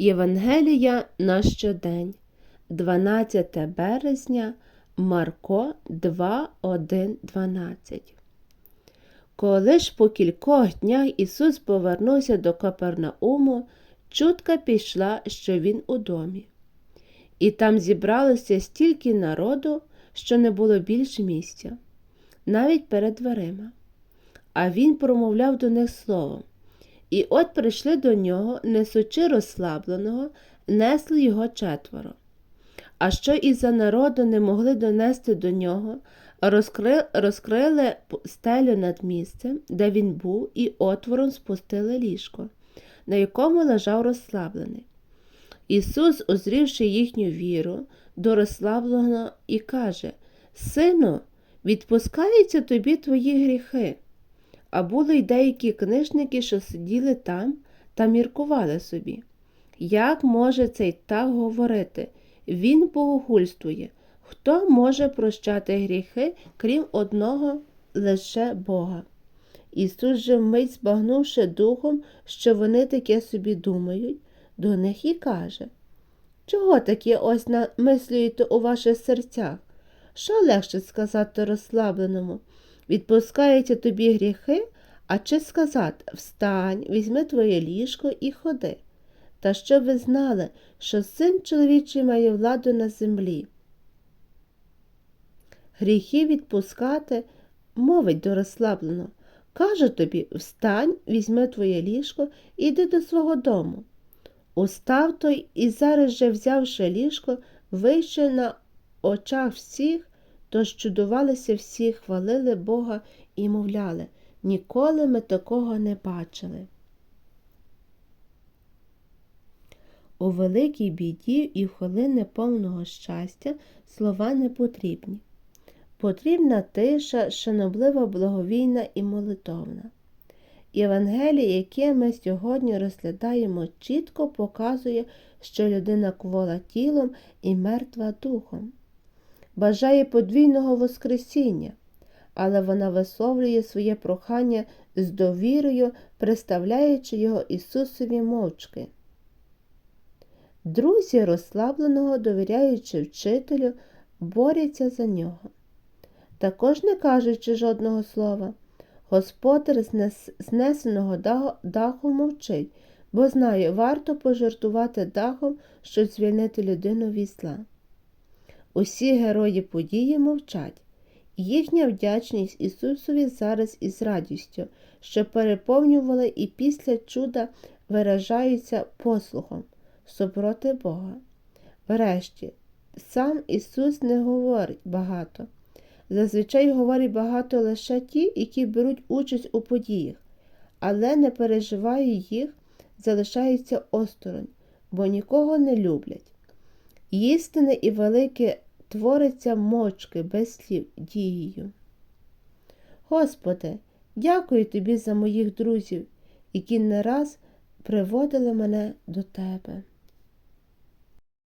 Євангелія на щодень, 12 березня, Марко 2, 1, 12. Коли ж по кількох днях Ісус повернувся до Капернауму, чутка пішла, що Він у домі. І там зібралося стільки народу, що не було більш місця, навіть перед дверима. А він промовляв до них словом. І от прийшли до нього, несучи розслабленого, несли його четверо. А що із-за народу не могли донести до нього, розкри... розкрили стелю над місцем, де він був, і отвором спустили ліжко, на якому лежав розслаблений. Ісус, озрівши їхню віру, до розслабленого і каже Сину, відпускаються тобі твої гріхи. А були й деякі книжники, що сиділи там та міркували собі. Як може цей так говорити? Він богохульствує. Хто може прощати гріхи, крім одного лише Бога? Ісус же вмить збагнувши духом, що вони таке собі думають, до них і каже Чого таке ось намислюєте у ваших серцях? Що легше сказати розслабленому? Відпускаються тобі гріхи, а чи сказати Встань, візьми твоє ліжко і ходи. Та щоб ви знали, що син чоловічий має владу на землі. Гріхи відпускати мовить до розслаблено. Каже тобі Встань, візьми твоє ліжко і йди до свого дому. Устав той і зараз же, взявши ліжко, вийшов на очах всіх, тож чудувалися всі, хвалили Бога і мовляли ніколи ми такого не бачили. У великій біді і в хвилини повного щастя слова не потрібні. Потрібна тиша, шаноблива, благовійна і молитовна. Євангеліє, яке ми сьогодні розглядаємо, чітко показує, що людина квола тілом і мертва духом. Бажає подвійного Воскресіння, але вона висловлює своє прохання з довірою, представляючи його Ісусові мовчки. Друзі розслабленого, довіряючи вчителю, борються за нього. Також не кажучи жодного слова, господар знесеного даху мовчить, бо знає, варто пожартувати дахом, щоб звільнити людину від зла. Усі герої події мовчать, їхня вдячність Ісусові зараз із радістю, що переповнювали і після чуда виражаються послухом супроти Бога. Врешті, сам Ісус не говорить багато. Зазвичай говорить багато лише ті, які беруть участь у подіях, але не переживає їх, залишаються осторонь, бо нікого не люблять. Істине і велике твориться мочки без слів дією. Господи, дякую тобі за моїх друзів, які не раз приводили мене до Тебе.